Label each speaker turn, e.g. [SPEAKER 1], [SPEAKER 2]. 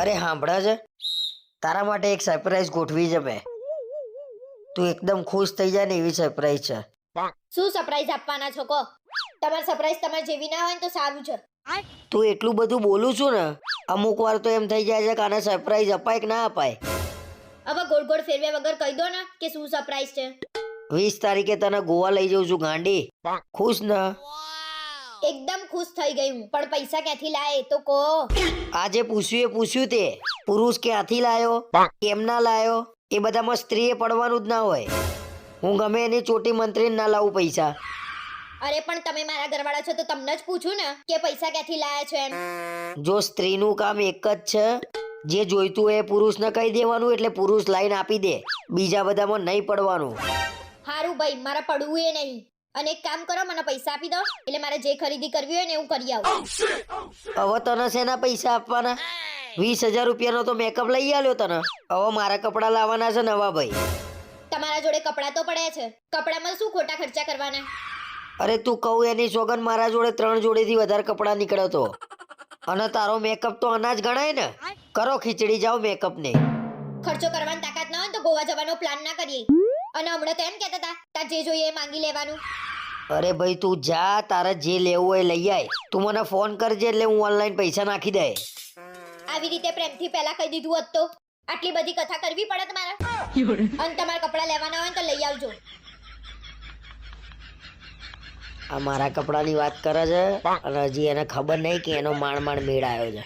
[SPEAKER 1] અરે સાંભળે છે તારા માટે એક સરપ્રાઈઝ ગોઠવી છે મેં. તું એકદમ ખુશ થઈ જાય ને એવી સરપ્રાઈઝ છે.
[SPEAKER 2] શું સરપ્રાઈઝ આપવાના છો તમારે સરપ્રાઈઝ તમારે જેવી ના હોય તો સારું છે.
[SPEAKER 1] તું એટલું બધું બોલું છું ને અમુક વાર તો એમ થઈ જાય છે કે આને સરપ્રાઈઝ અપાય કે ના અપાય.
[SPEAKER 2] હવે ગોળ ગોળ ફેરવે વગર કહી દો ને કે શું સરપ્રાઈઝ છે.
[SPEAKER 1] વીસ તારીખે તને ગોવા લઈ જઉં છું ગાંડી. ખુશ ને?
[SPEAKER 2] એકદમ ખુશ થઈ ગઈ હું. પણ પૈસા ક્યાંથી લાય એ તો કહો.
[SPEAKER 1] આજે પૂછ્યું એ પૂછ્યું તે. પુરુષ ક્યાંથી લાયો? કેમ ના લાયો? એ બધામાં સ્ત્રીએ પડવાનું જ ના હોય. હું ગમે એની ચોટી મંત્રી ના લાવું પૈસા.
[SPEAKER 2] અરે પણ તમે મારા ઘરવાળા છો તો તમને જ પૂછું ને કે પૈસા ક્યાંથી લાયા છો એમ.
[SPEAKER 1] જો સ્ત્રીનું કામ એક જ છે જે જોઈતું એ પુરુષને કહી દેવાનું એટલે પુરુષ લાઈન આપી દે. બીજા બધામાં નહીં પડવાનું.
[SPEAKER 2] હારું ભાઈ મારે પડવું એ નહીં. અને એક કામ કરો મને પૈસા આપી દો. એટલે મારે જે ખરીદી કરવી હોય ને હું કરી આવું.
[SPEAKER 1] હવે તને શેના પૈસા આપવાના? વીસ હજાર રૂપિયાનો તો મેકઅપ લઈ આવ્યો તને. હવે મારા કપડાં લાવવાના છે નવા ભાઈ.
[SPEAKER 2] તમારા જોડે કપડાં તો પડ્યા છે. કપડામાં શું ખોટા ખર્ચા કરવાના?
[SPEAKER 1] અરે તું કહું એની સોગન મારા જોડે ત્રણ જોડેથી વધારે કપડાં નીકળ્યો તો અને તારો મેકઅપ તો અનાજ ગણાય ને. કરો ખીચડી જાઓ મેકઅપ ને.
[SPEAKER 2] ખર્ચો કરવાની તાકાત ના હોય તો ગોવા જવાનો પ્લાન ના કરીએ. અને હમણાં તો એમ કહેતા હતા તાર જે જોઈએ એ માંગી લેવાનું.
[SPEAKER 1] અરે ભાઈ તું જા તારે જે લેવું હોય લઈ આય. તું મને ફોન કરજે એટલે હું ઓનલાઈન પૈસા નાખી દે.
[SPEAKER 2] આવી રીતે પ્રેમથી પહેલા કહી દીધું હોત તો. આટલી બધી કથા કરવી પડે તમારે. અને તમારે કપડાં લેવાના હોય તો લઈ આવજો.
[SPEAKER 1] આ મારા કપડાની વાત કરે છે અને હજી એને ખબર નહીં કે એનો માણ માણ મેળ આવ્યો છે.